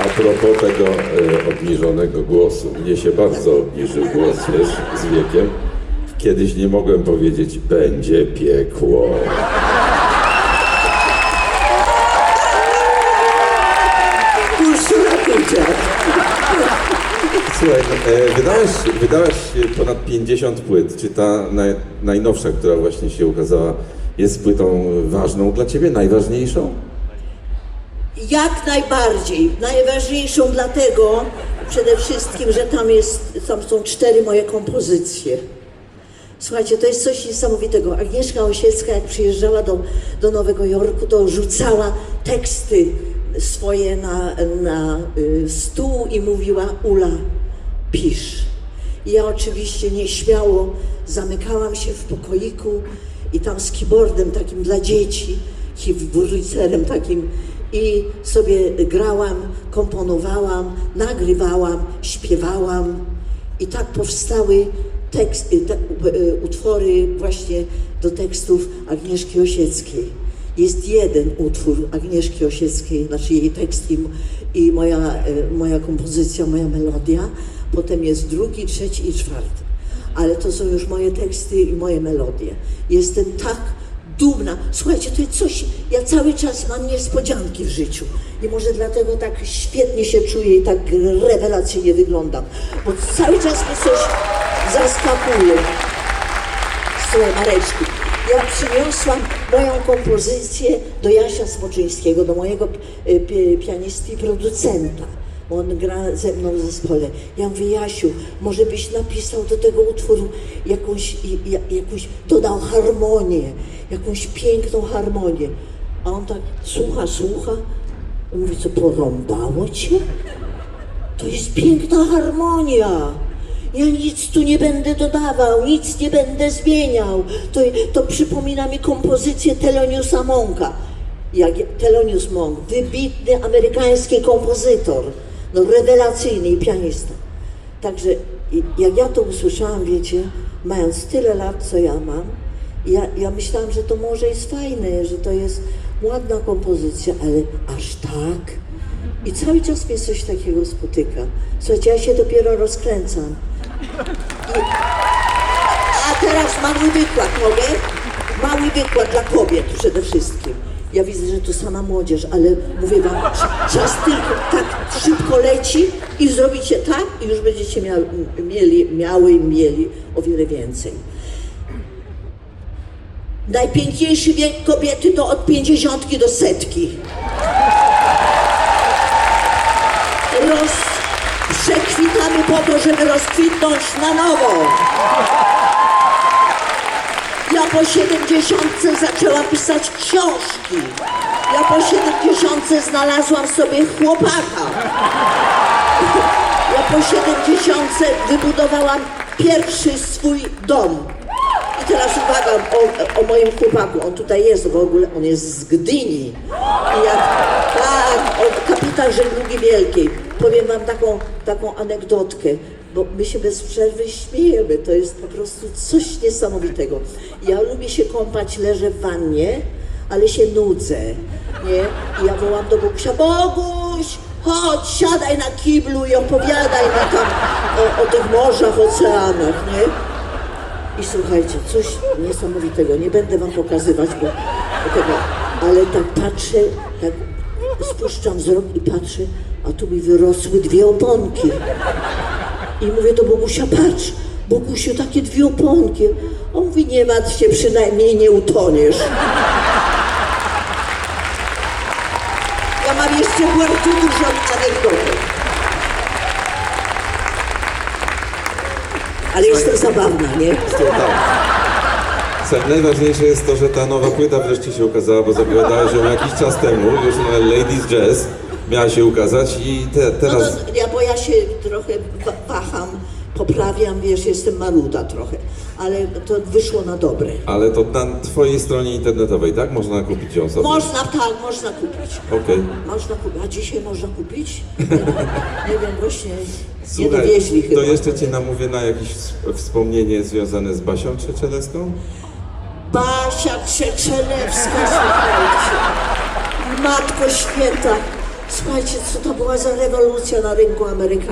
A propos tego e, obniżonego głosu, mnie się bardzo obniżył głos, wiesz, z wiekiem. Kiedyś nie mogłem powiedzieć, będzie piekło. Słuchaj, e, wydałeś, wydałeś ponad 50 płyt. Czy ta naj, najnowsza, która właśnie się ukazała, jest płytą ważną dla ciebie, najważniejszą? Jak najbardziej. Najważniejszą dlatego przede wszystkim, że tam, jest, tam są cztery moje kompozycje. Słuchajcie, to jest coś niesamowitego. Agnieszka Osiecka, jak przyjeżdżała do, do Nowego Jorku, to rzucała teksty swoje na, na y, stół i mówiła Ula, pisz. I ja oczywiście nieśmiało zamykałam się w pokoiku i tam z keyboardem takim dla dzieci, keyboarderem takim i sobie grałam, komponowałam, nagrywałam, śpiewałam i tak powstały tekst, y, te, y, utwory właśnie do tekstów Agnieszki Osieckiej. Jest jeden utwór Agnieszki Osieckiej, znaczy jej tekst i, i moja, y, moja kompozycja, moja melodia. Potem jest drugi, trzeci i czwarty. Ale to są już moje teksty i moje melodie. Jestem tak dumna. Słuchajcie, to jest coś, ja cały czas mam niespodzianki w życiu. I może dlatego tak świetnie się czuję i tak rewelacyjnie wyglądam. Bo cały czas mnie coś zaskakuje. Słuchaj, Mareczku, ja przyniosłam moją kompozycję do Jasia Smoczyńskiego, do mojego pi- pianisty i producenta. On gra ze mną w zespole. Ja mówię, Jasiu, może byś napisał do tego utworu jakąś, jakąś dodał harmonię, jakąś piękną harmonię. A on tak słucha, słucha. I mówi, co porąbało cię? To jest piękna harmonia. Ja nic tu nie będę dodawał, nic nie będę zmieniał. To, to przypomina mi kompozycję Theloniusa Monka. Jak Thelonius Monk, wybitny amerykański kompozytor, no rewelacyjny i pianista. Także jak ja to usłyszałam, wiecie, mając tyle lat, co ja mam, ja, ja myślałam, że to może jest fajne, że to jest ładna kompozycja, ale aż tak. I cały czas mnie coś takiego spotyka. Słuchajcie, ja się dopiero rozkręcam. I... A teraz mały wykład, mogę? Mały wykład dla kobiet przede wszystkim. Ja widzę, że tu sama młodzież, ale mówię wam, cz- czas tylko tak szybko leci i zrobicie tak i już będziecie mia mieli, miały i mieli o wiele więcej. Najpiękniejszy wiek kobiety to od pięćdziesiątki do setki. roz... przekwitamy po to, żeby rozkwitnąć na nowo. Ja po 70 zaczęłam pisać książki. Ja po 70 znalazłam sobie chłopaka. Ja po 70 wybudowałam pierwszy swój dom. I teraz uwaga o, o moim chłopaku. On tutaj jest w ogóle, on jest z Gdyni. I jak, tak, kapitan żeglugi wielkiej. Powiem wam taką, taką anegdotkę, bo my się bez przerwy śmiejemy. To jest po prostu coś niesamowitego. Ja lubię się kąpać, leżę w wannie, ale się nudzę, nie? I ja wołam do Bogusia, Boguś, chodź, siadaj na kiblu i opowiadaj na tam o, o tych morzach, oceanach, nie? I słuchajcie, coś niesamowitego, nie będę wam pokazywać, bo, tego, ale tak patrzę, tak spuszczam wzrok i patrzę, a tu mi wyrosły dwie oponki. I mówię do Bogusia, patrz, Bogusiu, takie dwie oponki. On mówi, nie martw się, przynajmniej nie utoniesz. Ja mam jeszcze bardzo dużo anegdotek. Ale jestem zabawna, nie? Słuchaj, najważniejsze jest to, że ta nowa płyta wreszcie się ukazała, bo zapowiadałeś ją jakiś czas temu, już na Ladies Jazz miała się ukazać i te, No teraz... to, ja, bo ja się trochę wa- waham, poprawiam, wiesz, jestem maruda trochę, ale to wyszło na dobre. Ale to na twojej stronie internetowej, tak? Można kupić ją sobie? Można, tak, można kupić. Okej. Można kupić. A dzisiaj można kupić? Nie, wiem, nie wiem, właśnie nie Słuchaj, dowieźli chyba. to jeszcze cię namówię na jakieś ws- wspomnienie związane z Basią Trzeczeleską? Basia Krzeczelewska, słuchajcie. Matko Święta. Słuchajcie, co to była za rewolucja na rynku amerykańskim.